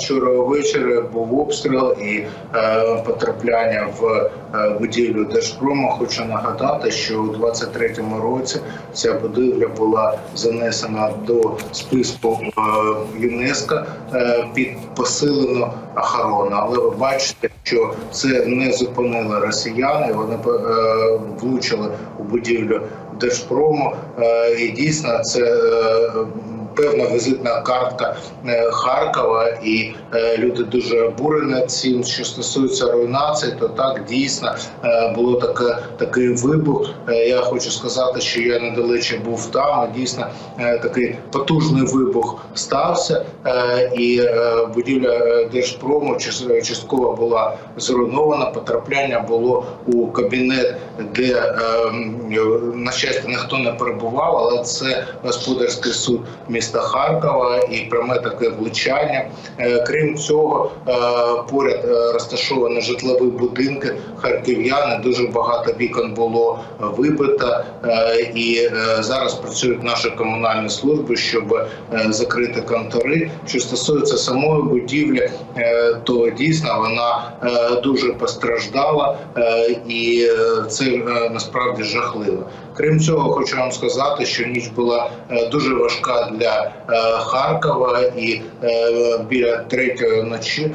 Вчора ввечері був обстріл і е, потрапляння в е, будівлю Держпрому. Хочу нагадати, що у 23-му році ця будівля була занесена до списку е, ЮНЕСКО е, під посилену охорону. Але ви бачите, що це не зупинило росіяни. Вони е, влучили у будівлю Держпрому. Е, і дійсно це. е, певна візитна картка е, Харкова, і е, люди дуже обурені цим. Що стосується руйнації, то так дійсно е, було таке такий вибух. Я хочу сказати, що я недалече був там. Дійсно, такий потужний вибух стався, і будівля Держпрому частково була зруйнована. Потрапляння було у кабінет, де на щастя ніхто не перебував, але це господарський суд міста Харкова і пряме таке влучання. Е, Крім цього, е, поряд е, розташовані житлові будинки харків'яни. Дуже багато вікон було вибито, і зараз працюють наші комунальні служби, щоб закрити контори. Що стосується самої будівлі, то дійсно вона дуже постраждала, і це насправді жахливо. Крім цього, хочу вам сказати, що ніч була е, дуже важка для е, Харкова, і е, біля третьої ночі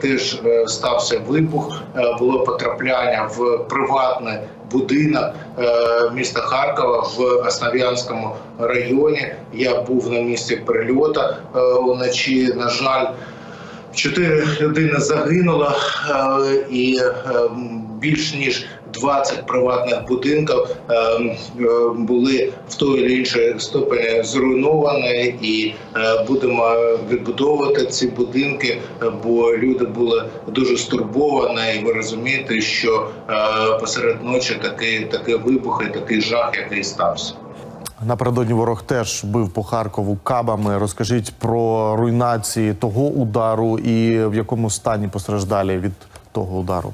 теж стався вибух. Було потрапляння в приватний будинок міста Харкова в Основ'янському районі. Я був на місці прильоту е, уночі. На жаль, чотири людини загинуло, і більш ніж 20 приватних будинків е, е, були в той чи іншій ступені зруйновані, і е, будемо відбудовувати ці будинки, е, бо люди були дуже стурбовані. І ви розумієте, що е, посеред ночі такий такий вибух і такий жах, який стався. Напередодні ворог теж бив по Харкову кабами. Розкажіть про руйнації того удару і в якому стані постраждалі від того удару.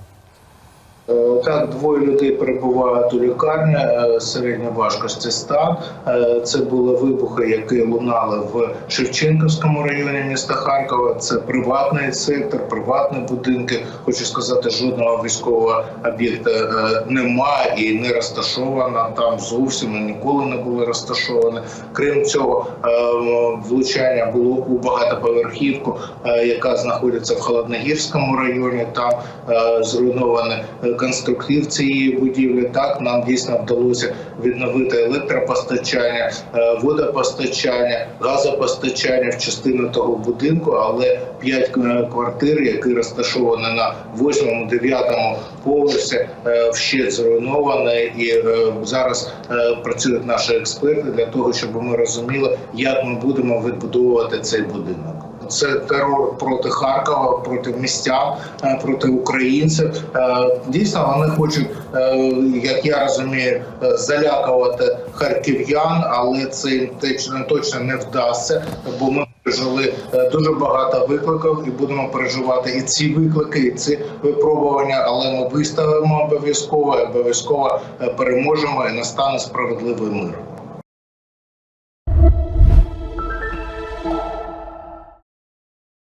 Е, Так, двоє людей перебувають у лікарні е, середньої важкості стан. Е, Це були вибухи, які лунали в Шевченківському районі міста Харкова. Це приватний сектор, приватні будинки. Хочу сказати, жодного військового об'єкта немає і не розташовано там зовсім і ніколи не були розташовані. Крім цього, влучання було у багатоповерхівку, яка знаходиться в Холодногірському районі. Там е, зруйновані е, конструктив цієї будівлі. Так нам дійсно вдалося відновити електропостачання, е, водопостачання, газопостачання в частину того будинку, але п'ять е, квартир, які розташовані на 8-9 поверсі, е, вщент зруйновані, і зараз працюють наші експерти для того, щоб ми розуміли, як ми будемо відбудовувати цей будинок. Це терор проти Харкова, проти містян, е, проти українців. Е, Дійсно, вони хочуть, е, як я розумію, залякувати харків'ян, але це точно не вдасться, бо ми. Е, дуже багато викликів і будемо переживати і ці виклики, і ці випробування. Але ми виставимо обов'язково, обов'язково переможемо і настане справедливий мир.